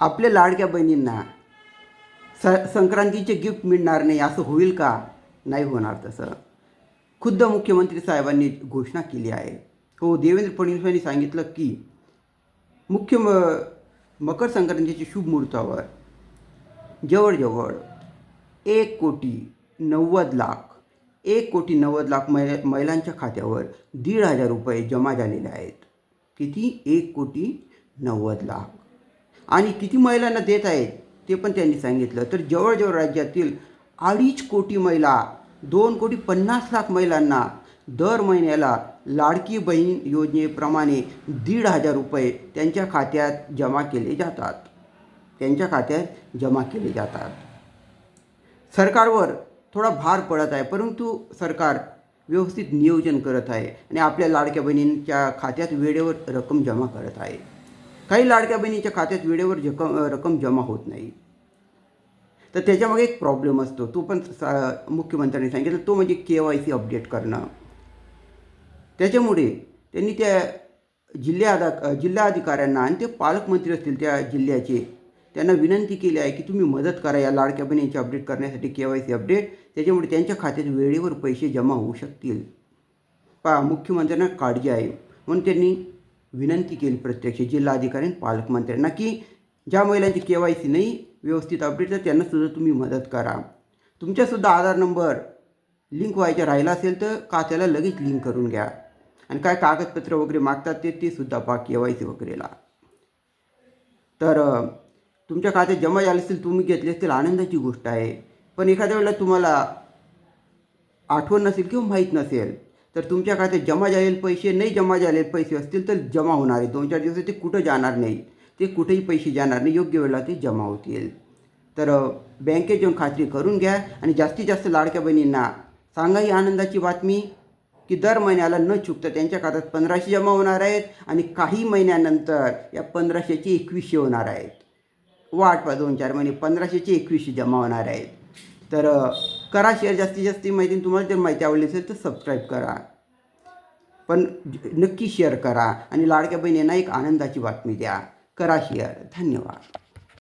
आपल्या लाडक्या बहिणींना स संक्रांतीचे गिफ्ट मिळणार नाही असं होईल का? नाही होणार तसं. खुद्द मुख्यमंत्री साहेबांनी घोषणा केली आहे. हो देवेंद्र फडणवीस यांनी सांगितलं की मुख्य म मकर संक्रांतीच्या शुभ मुहूर्तावर जवळजवळ एक कोटी नव्वद लाख एक कोटी नव्वद लाख मै महिलांच्या खात्यावर दीड हजार रुपये जमा झालेले आहेत. किती? एक कोटी नव्वद लाख. आणि किती महिलांना देत आहेत ते पण त्यांनी सांगितलं. तर जवळजवळ राज्यातील अडीच कोटी महिला दोन कोटी पन्नास लाख महिलांना दर महिन्याला लाडकी बहीण योजनेप्रमाणे दीड हजार रुपये त्यांच्या खात्यात जमा केले जातात. त्यांच्या खात्यात जमा केले जातात. सरकारवर थोडा भार पडत आहे परंतु सरकार व्यवस्थित नियोजन करत आहे आणि आपल्या लाडक्या बहिणींच्या खात्यात वेळेवर रक्कम जमा करत आहे. काही लाडक्या बहिणीच्या खात्यात वेळेवर जकम रक्कम जमा होत नाही. तर त्याच्यामागे एक प्रॉब्लेम असतो. तो पण सा मुख्यमंत्र्यांनी सांगितलं. तो म्हणजे के वाय सी अपडेट करणं. त्याच्यामुळे त्यांनी त्या जिल्हा जिल्हाधिकाऱ्यांना आणि ते पालकमंत्री असतील त्या जिल्ह्याचे त्यांना विनंती केली आहे की तुम्ही मदत करा या लाडक्या बहिणींची अपडेट करण्यासाठी के वाय सी अपडेट. त्याच्यामुळे त्यांच्या खात्यात वेळेवर पैसे जमा होऊ शकतील. पा मुख्यमंत्र्यांना काळजी आहे. म्हणून त्यांनी विनंती केली प्रत्यक्ष जिल्हाधिकारी आणि पालकमंत्र्यांना की ज्या महिलांची के वाय सी नाही व्यवस्थित अपडेट तर त्यांनासुद्धा तुम्ही मदत करा. तुमच्यासुद्धा आधार नंबर लिंक व्हायचा राहिला असेल तर खात्याला लगेच लिंक करून घ्या. आणि काय कागदपत्र वगैरे मागतात ते ते सुद्धा पा के वाय सी वगैरेला. तर तुमच्या खात्यात जमा झाले असतील तुम्ही घेतले असतील आनंदाची गोष्ट आहे. पण एखाद्या वेळेला तुम्हाला आठवण नसेल किंवा माहीत नसेल तर तुमच्या खात्यात जमा झालेले पैसे नाही जमा झालेले पैसे असतील तर जमा होणार आहे. दोन चार दिवस ते कुठं जाणार नाही. ते कुठेही पैसे जाणार नाही. योग्य वेळेला ते जमा होतील. तर बँकेत जाऊन खात्री करून घ्या आणि जास्तीत जास्त लाडक्या बहिणींना सांगा ही आनंदाची बातमी की दर महिन्याला न चुकता त्यांच्या खात्यात पंधराशे जमा होणार आहेत आणि काही महिन्यानंतर या पंधराशेचे एकवीसशे होणार आहेत. वाट पहा दोन चार महिने पंधराशेचे एकवीसशे जमा होणार आहेत. तर करा शेअर जास्तीत जास्त माहिती. तुम्हाला जर माहिती आवडली असेल तर सबस्क्राईब करा. पण नक्की शेअर करा. आणि लाडक्या बहिणींना एक आनंदाची बातमी द्या. करा शेअर धन्यवाद.